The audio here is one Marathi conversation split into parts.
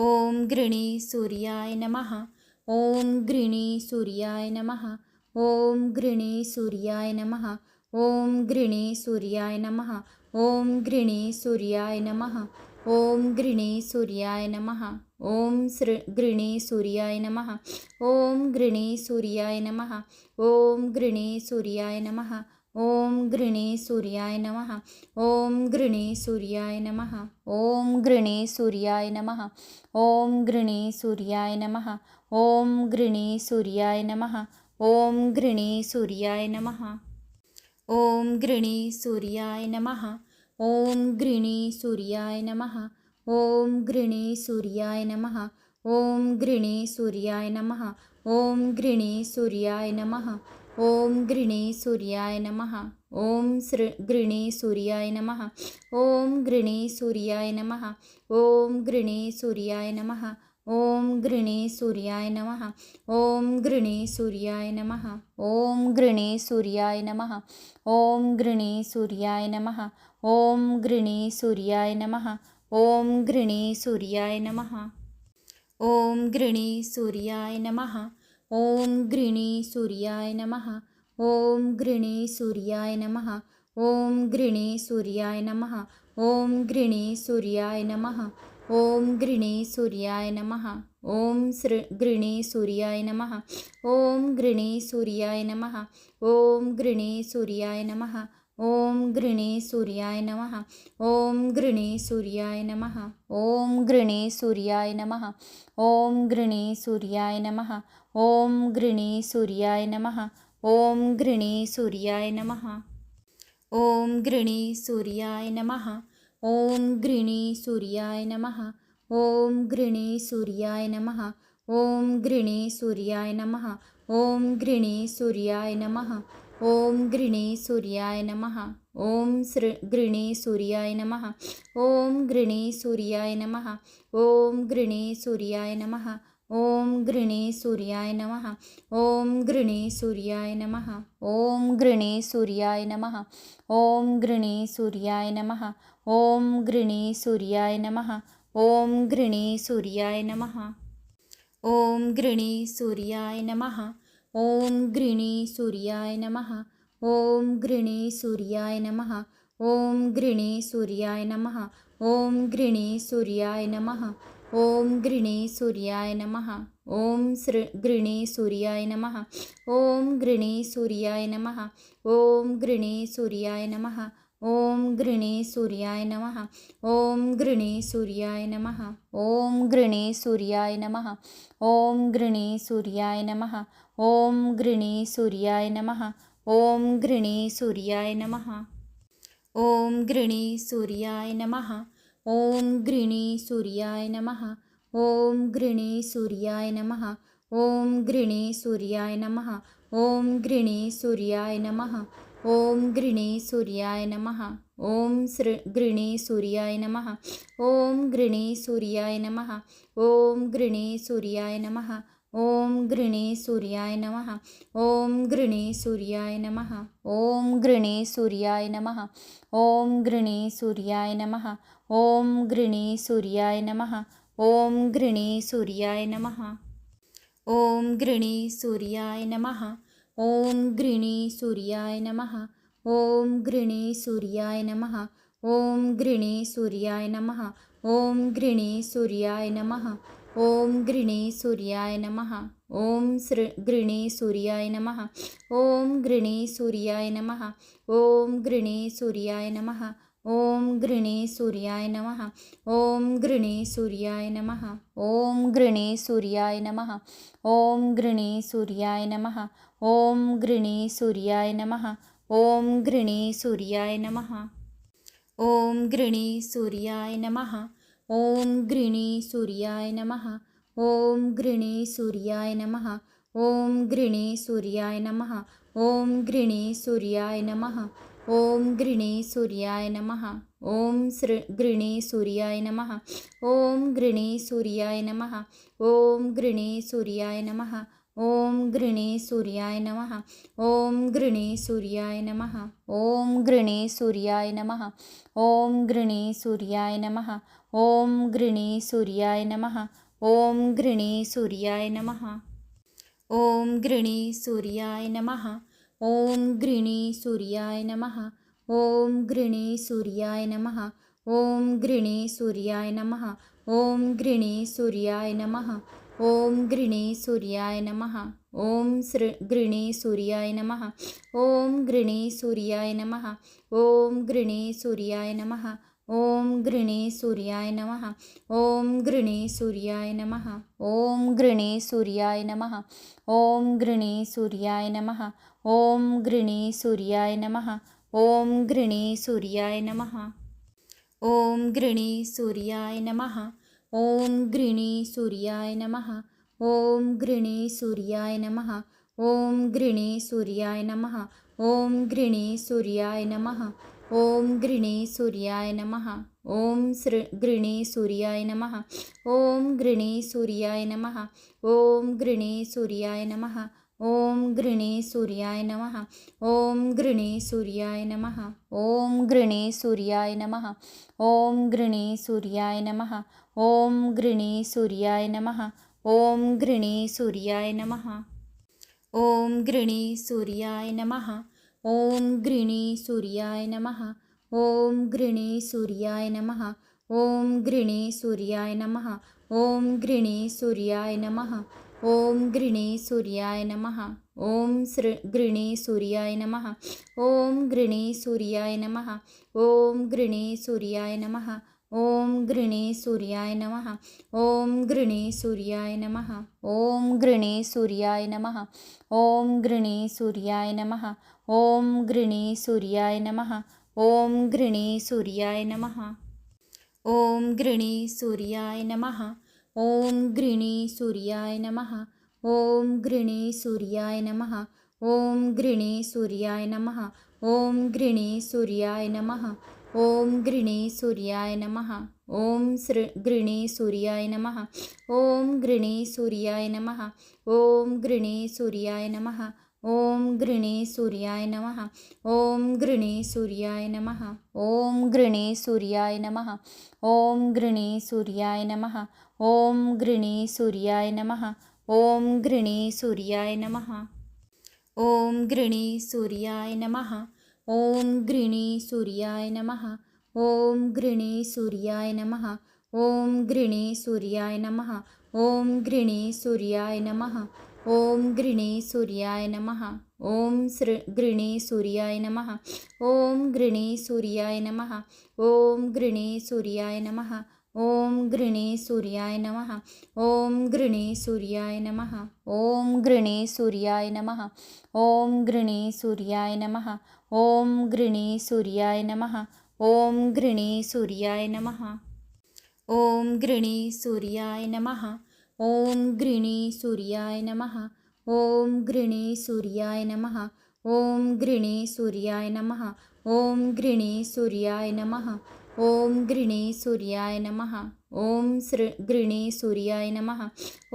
ओम घृणी सूर्याय नमः। ओम घृणी सूर्याय नमः। ओम घृणी सूर्याय नमः। ओम घृणी सूर्याय नमः। ओम घृणी सूर्याय नमः। ओम घृणी सूर्याय नमः। ओम श्र घृणी सूर्याय नमः। ओम घृणी सूर्याय नमः। ओम घृणी सूर्याय नमः। ॐ गृणी सूर्याय नमः ॐ गृणी सूर्याय नमः ॐ गृणी सूर्याय नमः ॐ गृणी सूर्याय नमः ॐ गृणी सूर्याय नमः ॐ गृणी सूर्याय नमः ॐ गृणी सूर्याय नमः ॐ गृणी सूर्याय नमः ॐ गृणी सूर्याय नमः ॐ गृणी सूर्याय नमः ॐ गृणी सूर्याय नमः ओम घृणे सूर्याय नमहा ओम श्र घृणे सूर्याय नमहा ओम घृणे सूर्याय नमः ओम घृणे सूर्याय नमः ओम घृणे सूर्याय नमः ओम घृणे सूर्याय नमः ओम घृणे सूर्याय नमः ओम घृणे सूर्याय नमः ओम घृणे सूर्याय नमः ओम घृणे सूर्याय नमः ओम घृणे सूर्याय नमः ॐ गृणी सूर्याय नमः। ॐ गृणी सूर्याय नमः। ॐ गृणी सूर्याय नमः। ॐ गृणी सूर्याय नमः। ॐ गृणी सूर्याय नमः। ॐ सृ गृणी सूर्याय नमः। ॐ गृणी सूर्याय नमः। ॐ गृणी सूर्याय नमः ॐ गृणी सूर्याय नमः ॐ गृणी सूर्याय नमः ॐ गृणी सूर्याय नमः ॐ गृणी सूर्याय नमः ॐ गृणी सूर्याय नमः ॐ गृणी सूर्याय नमः ॐ गृणी सूर्याय नमः ॐ गृणी सूर्याय नमः ॐ गृणी सूर्याय नमः ॐ गृणी सूर्याय नमः ॐ गृणी सूर्याय नमः ॐ गृणी सूर्याय नमः ॐ श्र गृणी सूर्याय नमः ॐ गृणी सूर्याय नमः ॐ गृणी सूर्याय नमः ॐ गृणी सूर्याय नमः ॐ गृणी सूर्याय नमः ॐ गृणी सूर्याय नमः ॐ गृणी सूर्याय नमः ॐ गृणी सूर्याय नमः ॐ गृणी सूर्याय नमः ॐ गृणी सूर्याय नमः ॐ गृणी सूर्याय नमः। ॐ गृणी सूर्याय नमः। ॐ गृणी सूर्याय नमः। ॐ गृणी सूर्याय नमः। ॐ गृणी सूर्याय नमः। ॐ सृ गृणी सूर्याय नमः। ॐ गृणी सूर्याय नमः। ॐ गृणी सूर्याय नमः ॐ गृणी सूर्याय नमः ॐ गृणी सूर्याय नमः ॐ गृणी सूर्याय नमः ॐ गृणी सूर्याय नमः ॐ गृणी सूर्याय नमः ॐ गृणी सूर्याय नमः ॐ गृणी सूर्याय नमः ॐ गृणी सूर्याय नमः ॐ गृणी सूर्याय नमः ॐ गृणी सूर्याय नमः ॐ गृणी सूर्याय नमः ॐ गृणी सूर्याय नमः ॐ सृ गृणी सूर्याय नमः ॐ गृणी सूर्याय नमः ॐ गृणी सूर्याय नमः ॐ गृणी सूर्याय नमः ॐ गृणी सूर्याय नमः ॐ गृणी सूर्याय नमः ॐ गृणी सूर्याय नमः ॐ गृणी सूर्याय नमः ॐ गृणी सूर्याय नमः ॐ गृणी सूर्याय नमः ॐ गृणी सूर्याय नमः ॐ गृणी सूर्याय नमः ॐ गृणी सूर्याय नमः ॐ गृणी सूर्याय नमः ॐ गृणी सूर्याय नमः ॐ सृ सूर्याय नमः ॐ गृणी सूर्याय नमः ॐ गृणी सूर्याय नमः ॐ गृणी सूर्याय नमः ॐ गृणी सूर्याय नमः ॐ गृणी सूर्याय नमः ॐ गृणी सूर्याय नमः ॐ गृणी सूर्याय नमः ॐ गृणी सूर्याय नमः ॐ गृणी सूर्याय नमः ॐ गृणी सूर्याय नमः ॐ गृणी सूर्याय नमः ॐ गृणी सूर्याय नमः ॐ गृणी सूर्याय नमः ॐ गृणी सूर्याय नमः ॐ सृ गृणी सूर्याय नमः ॐ गृणी सूर्याय नमः ॐ गृणी सूर्याय नमः ॐ गृणी सूर्याय नमः ॐ गृणी सूर्याय नमः ॐ गृणी सूर्याय नमः ॐ गृणी सूर्याय नमः ॐ गृणी सूर्याय नमः ॐ गृणी सूर्याय नमः ॐ गृणी सूर्याय नमः ॐ गृणी सूर्याय नमः ॐ गृणी सूर्याय नमः ॐ गृणी सूर्याय नमः ॐ गृणी सूर्याय नमः ॐ गृणी सूर्याय नमः ॐ श्र गृणी सूर्याय नमः ॐ गृणी सूर्याय नमः ॐ गृणी सूर्याय नमः ॐ गृणी सूर्याय नमः ॐ गृणी सूर्याय नमः ॐ गृणी सूर्याय नमः ॐ गृणी सूर्याय नमः ॐ गृणी सूर्याय नमः ॐ गृणी सूर्याय नमः ॐ गृणी सूर्याय नमः ॐ गृणी सूर्याय नमः ॐ गृणी सूर्याय नमः ॐ गृणी सूर्याय नमः ॐ गृणी सूर्याय नमः ॐ गृणी सूर्याय नमः ॐ सृ गृणी सूर्याय नमः ॐ गृणी सूर्याय नमः ॐ गृणी सूर्याय नमः ॐ गृणी सूर्याय नमः ॐ गृणी सूर्याय नमः ॐ गृणी सूर्याय नमः ॐ गृणी सूर्याय नमः ॐ घृणी सूर्याय नमः ॐ घृणी सूर्याय नमः ॐ घृणी सूर्याय नमः ॐ घृणी सूर्याय नमः ॐ घृणी सूर्याय नमः ॐ घृणी सूर्याय नमः ॐ घृणी सूर्याय नमः ॐ गृणी सूर्याय नमः ॐ सृ गृणी सूर्याय नमः ॐ गृणी सूर्याय नमः ॐ गृणी सूर्याय नमः ॐ गृणी सूर्याय नमः ॐ गृणी सूर्याय नमः ॐ गृणी सूर्याय नमः ॐ गृणी सूर्याय नमः ॐ गृणी सूर्याय नमः ॐ गृणी सूर्याय नमः ॐ गृणी सूर्याय नमः ॐ गृणी सूर्याय नमः ॐ गृणी सूर्याय नमः ॐ गृणी सूर्याय नमः ॐ गृणी सूर्याय नमः ॐ गृणी सूर्याय नमः ॐ सृ गृणी सूर्याय नमः ॐ गृणी सूर्याय नमः ॐ गृणी सूर्याय नमः ॐ गृणी सूर्याय नमः ॐ गृणी सूर्याय नमः ॐ गृणी सूर्याय नमः ॐ गृणी सूर्याय नमः ॐ गृणी सूर्याय नमः ॐ गृणी सूर्याय नमः ॐ गृणी सूर्याय नमः ॐ गृणी सूर्याय नमः। ॐ गृणी सूर्याय नमः। ॐ गृणी सूर्याय नमः। ॐ गृणी सूर्याय नमः। ॐ गृणी सूर्याय नमः। ॐ सृ सूर्याय नमः। ॐ गृणी सूर्याय नमः। ॐ गृणी सूर्याय नमः। ॐ गृणी सूर्याय नमः ॐ गृणी सूर्याय नमः ॐ गृणी सूर्याय नमः ॐ गृणी सूर्याय नमः ॐ गृणी सूर्याय नमः ॐ गृणी सूर्याय नमः ॐ गृणी सूर्याय नमः ॐ गृणी सूर्याय नमः ॐ गृणी सूर्याय नमः ॐ गृणी सूर्याय नमः ॐ गृणी सूर्याय नमः ॐ गृणी सूर्याय नमः ॐ सृ गृणी सूर्याय नमः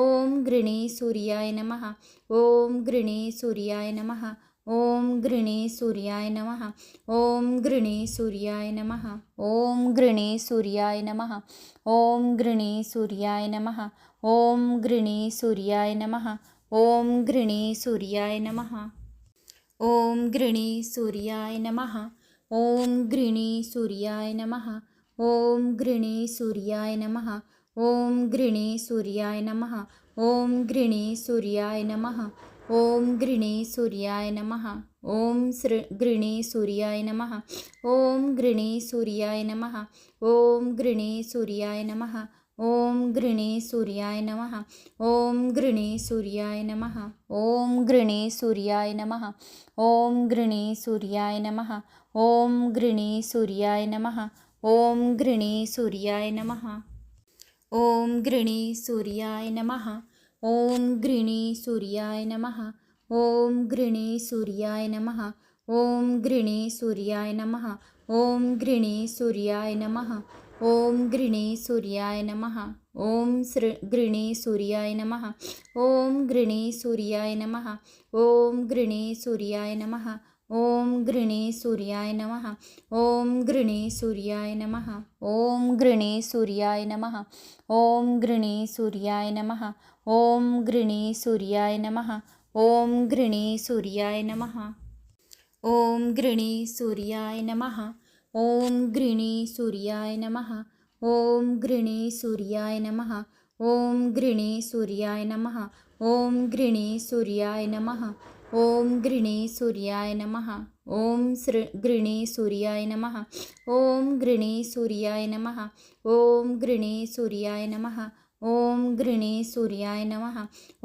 ॐ गृणी सूर्याय नमः ॐ गृणी सूर्याय नमः ॐ गृणी सूर्याय नमः ॐ गृणी सूर्याय नमः ॐ गृणी सूर्याय नमः ॐ गृणी सूर्याय नमः ॐ गृणी सूर्याय नमः ॐ गृणी सूर्याय नमः ॐ गृणी सूर्याय नमः ॐ गृणी सूर्याय नमः। ॐ गृणी सूर्याय नमः। ॐ गृणी सूर्याय नमः। ॐ गृणी सूर्याय नमः। ॐ गृणी सूर्याय नमः। ॐ सृ गृणी सूर्याय नमः। ॐ गृणी सूर्याय नमः। ॐ गृणी सूर्याय नमः ॐ गृणी सूर्याय नमः ॐ गृणी सूर्याय नमः ॐ गृणी सूर्याय नमः ॐ गृणी सूर्याय नमः ॐ गृणी सूर्याय नमः ॐ गृणी सूर्याय नमः ॐ गृणी सूर्याय नमः ॐ गृणी सूर्याय नमः ॐ गृणी सूर्याय नमः ॐ गृणी सूर्याय नमः ॐ गृणी सूर्याय नमः ॐ गृणी सूर्याय नमः ॐ श्र गृणी सूर्याय नमः ॐ गृणी सूर्याय नमः ॐ गृणी सूर्याय नमः ओम गृणी सूर्याय नमः ओम गृणी सूर्याय नमः ओम गृणी सूर्याय नमः ओम गृणी सूर्याय नमः ओम गृणी सूर्याय नमः ओम गृणी सूर्याय नमः ओम गृणी सूर्याय नमः ओम गृणी सूर्याय नमः ओम गृणी सूर्याय नमः ओम गृणी सूर्याय नमः ओम गृणी सूर्याय नमः ओम गृणी सूर्याय नमः ओम सृ गृणी सूर्याय नमः ओम गृणी सूर्याय नमः ओम गृणी सूर्याय नमः ओम गृणी सूर्याय नमः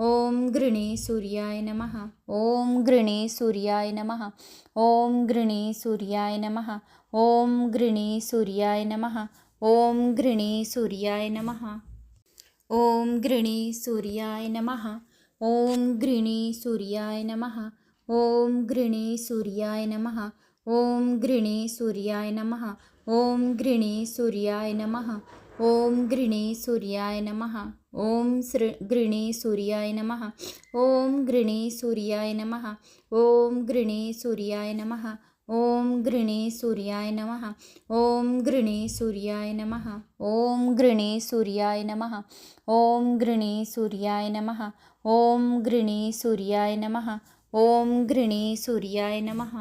ओम गृणी सूर्याय नमः ओम गृणी सूर्याय नमः ओम गृणी सूर्याय नमः ॐ गृणी सूर्याय नमः ॐ गृणी सूर्याय नमः ॐ गृणी सूर्याय नमः ॐ गृणी सूर्याय नमः ॐ गृणी सूर्याय नमः ॐ गृणी सूर्याय नमः ॐ गृणी सूर्याय नमः ॐ गृणी सूर्याय नमः ॐ सृ गृणी सूर्याय नमः ॐ गृणी सूर्याय नमः ॐ गृणी सूर्याय नमः ओम गृणी सूर्याय नमः ओम गृणी सूर्याय नमः ओम गृणी सूर्याय नमः ओम गृणी सूर्याय नमः ओम गृणी सूर्याय नमः ओम गृणी सूर्याय नमः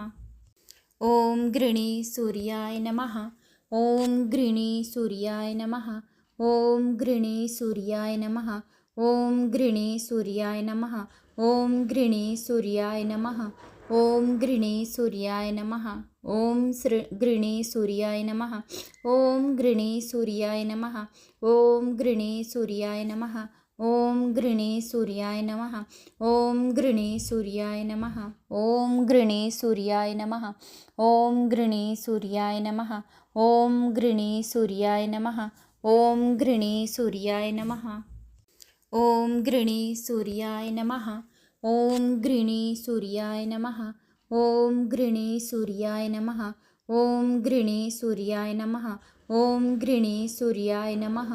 ओम गृणी सूर्याय नमः ओम गृणी सूर्याय नमः ओम गृणी सूर्याय नमः ओम गृणी सूर्याय नमः ओम गृणी सूर्याय नमः ओम गृणी सूर्याय नमः ओम सृ गृणी सूर्याय नमः ओम गृणी सूर्याय नमः ओम गृणी सूर्याय नमः ओम गृणी सूर्याय नमः ओम गृणी सूर्याय नमः ओम गृणी सूर्याय नमः ओम गृणी सूर्याय नमः ओम गृणी सूर्याय नमः ओम गृणी सूर्याय नमः ओम गृणी सूर्याय नमः ओम गृणी सूर्याय नमः ओम गृणी सूर्याय नमः ओम गृणी सूर्याय नमः ओम गृणी सूर्याय नमः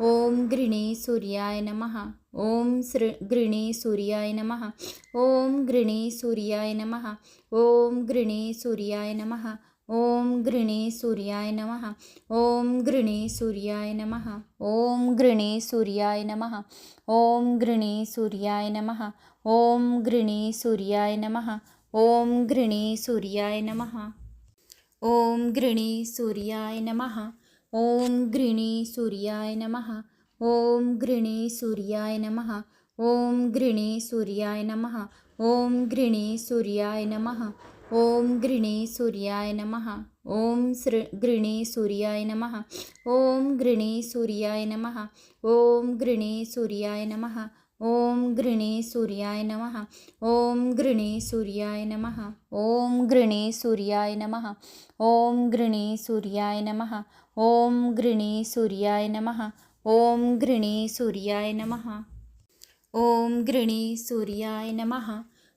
ओम गृणी सूर्याय नमः ओम सृ गृणी सूर्याय नमः ओम गृणी सूर्याय नमः ओम गृणी सूर्याय नमः ओम गृणी सूर्याय नमः ओम गृणी सूर्याय नमः ओम गृणी सूर्याय नमः ओम गृणी सूर्याय नमः ॐ गृणी सूर्याय नमः ॐ गृणी सूर्याय नमः ॐ गृणी सूर्याय नमः ॐ गृणी सूर्याय नमः ॐ गृणी सूर्याय नमः ॐ गृणी सूर्याय नमः ॐ गृणी सूर्याय नमः ॐ गृणी सूर्याय नमः ॐ सृ गृणी सूर्याय नमः ॐ गृणी सूर्याय नमः ॐ गृणी सूर्याय नमः ओम गृणी सूर्याय नमः ओम गृणी सूर्याय नमः ओम गृणी सूर्याय नमः ओम गृणी सूर्याय नमः ओम गृणी सूर्याय नमः ओम गृणी सूर्याय नमः ओम गृणी सूर्याय नमः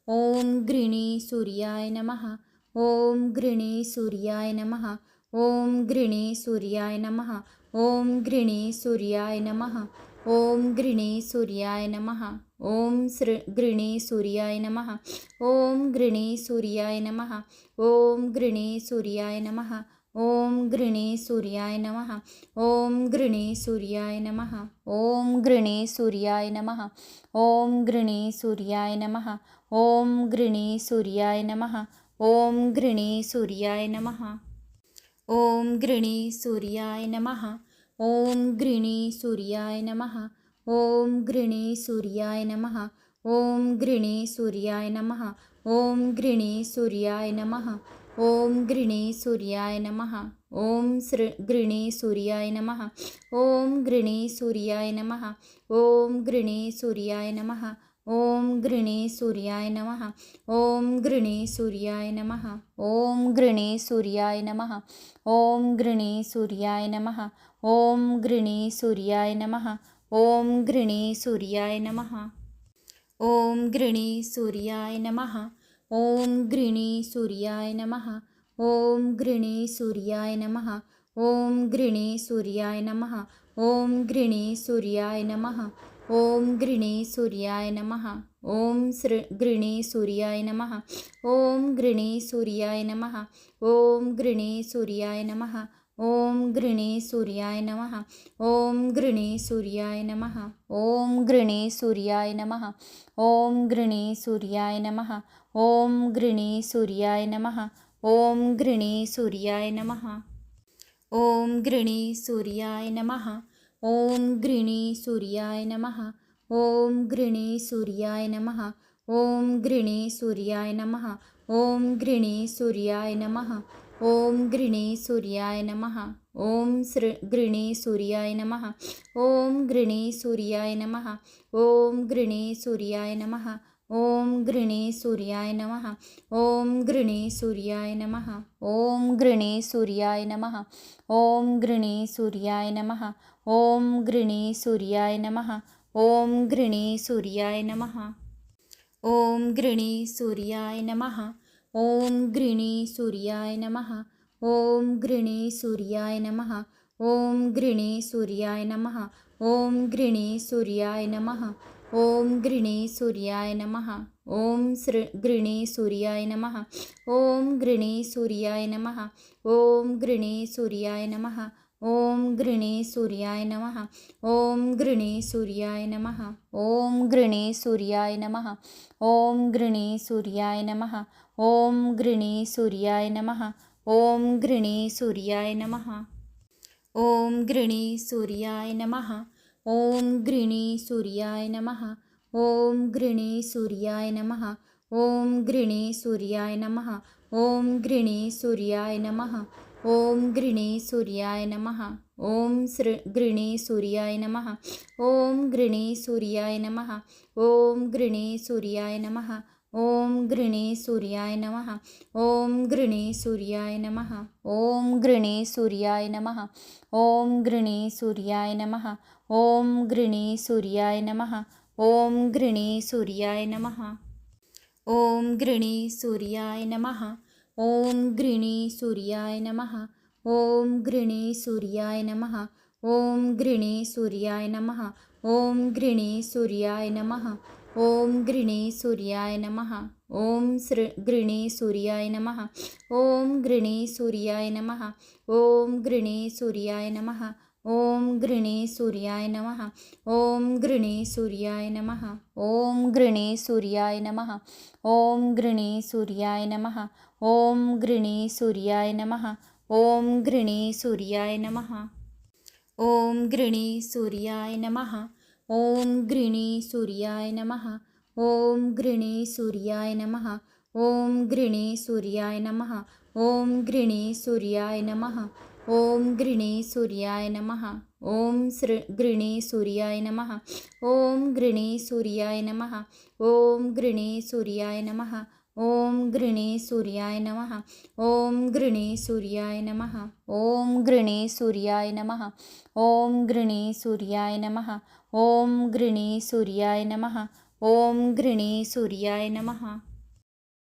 ओम गृणी सूर्याय नमः ओम गृणी सूर्याय नमः ओम गृणी सूर्याय नमः ओम गृणी सूर्याय नमः ओम गृणी सूर्याय नमः ओम श्र गृणी सूर्याय नमः ओम गृणी सूर्याय नमः ओम गृणी सूर्याय नमः ओम गृणी सूर्याय नमः ओम गृणी सूर्याय नमः ओम गृणी सूर्याय नमः ओम गृणी सूर्याय नमः ओम गृणी सूर्याय नमः ओम गृणी सूर्याय नमः ओम गृणी सूर्याय नमः ॐ गृणी सूर्याय नमः। ॐ गृणी सूर्याय नमः। ॐ गृणी सूर्याय नमः। ॐ गृणी सूर्याय नमः। ॐ गृणी सूर्याय नमः। ॐ सृ गृणी सूर्याय नमः। ॐ गृणी सूर्याय नमः। ॐ गृणी सूर्याय नमः। ओम गृणी सूर्याय नमः ओम गृणी सूर्याय नमः ओम गृणी सूर्याय नमः ओम गृणी सूर्याय नमः ओम गृणी सूर्याय नमः ओम गृणी सूर्याय नमः ओम गृणी सूर्याय नमः ओम गृणी सूर्याय नमः ओम गृणी सूर्याय नमः ओम गृणी सूर्याय नमः ओम गृणी सूर्याय नमः ओम घृणे सूर्याय नमः ओम श्र घृणे सूर्याय नमः ओम घृणे सूर्याय नमः ओम घृणे सूर्याय नमः ओम घृणे सूर्याय नमः ओम घृणे सूर्याय नमः ओम घृणे सूर्याय नमः ओम घृणे सूर्याय नमः ओम घृणे सूर्याय नमः ओम घृणे सूर्याय नमः ओम घृणे सूर्याय नमः ओम घृणी सूर्याय नमहा ओम घृणी सूर्याय नमहा ओम घृणी सूर्याय नमहा ओम घृणी सूर्याय नमहा ओम घृणी सूर्याय नमहा ओम श्र घृणी सूर्याय नमहा ओम घृणी सूर्याय नमहा ओम घृणी सूर्याय नमहा ओम गृणी सूर्याय नमः ओम गृणी सूर्याय नमः ओम गृणी सूर्याय नमः ओम गृणी सूर्याय नमः ओम गृणी सूर्याय नमः ओम गृणी सूर्याय नमः ओम गृणी सूर्याय नमः ओम गृणी सूर्याय नमः ओम गृणी सूर्याय नमः ओम गृणी सूर्याय नमः ओम गृणी सूर्याय नमः ओम गृणी सूर्याय नमः ओम सृ गृणी सूर्याय नमः ओम गृणी सूर्याय नमः ओम गृणी सूर्याय नमः ओम गृणी सूर्याय नमः ओम गृणी सूर्याय नमः ओम गृणी सूर्याय नमः ओम गृणी सूर्याय नमः ओम गृणी सूर्याय नमः ओम गृणी सूर्याय नमः ओम गृणी सूर्याय नमः ॐ घृणे सूर्याय नमः ॐ घृणे सूर्याय नमः ॐ घृणे सूर्याय नमः ॐ घृणे सूर्याय नमः ॐ घृणे सूर्याय नमः ॐ श्र घृणे सूर्याय नमहा ओम घृणे सूर्याय नमहा ओम घृणे सूर्याय नमः ॐ घृणे सूर्याय नमः ॐ घृणे सूर्याय नमः ॐ घृणे सूर्याय नमः ॐ घृणे सूर्याय नमः ॐ गृणी सूर्याय नमः ॐ गृणी सूर्याय नमः ॐ गृणी सूर्याय नमः ॐ गृणी सूर्याय नमः ॐ गृणी सूर्याय नमः ॐ गृणी सूर्याय नमः ॐ गृणी सूर्याय नमः ॐ गृणी सूर्याय नमः ॐ सृ गृणी सूर्याय नमः ॐ गृणी सूर्याय नमः ॐ गृणी सूर्याय नमः ओम गृणी सूर्याय नमः ओम गृणी सूर्याय नमः ओम गृणी सूर्याय नमः ओम गृणी सूर्याय नमः ओम गृणी सूर्याय नमः ओम गृणी सूर्याय नमः ओम गृणी सूर्याय नमः ओम गृणी सूर्याय नमः ओम गृणी सूर्याय नमः ओम गृणी सूर्याय नमः ओम गृणी सूर्याय नमः ॐ गृणी सूर्याय नमः ॐ सृ गृणी सूर्याय नमः ॐ गृणी सूर्याय नमः ॐ गृणीसूर्याय नमः ॐ गृणीसूर्याय नमः ॐ गृणीसूर्याय नमः ॐ गृणीसूर्याय नमः ॐ गृणी सूर्याय नमः ॐ गृणी सूर्याय नमः ॐ गृणीसूर्याय नमः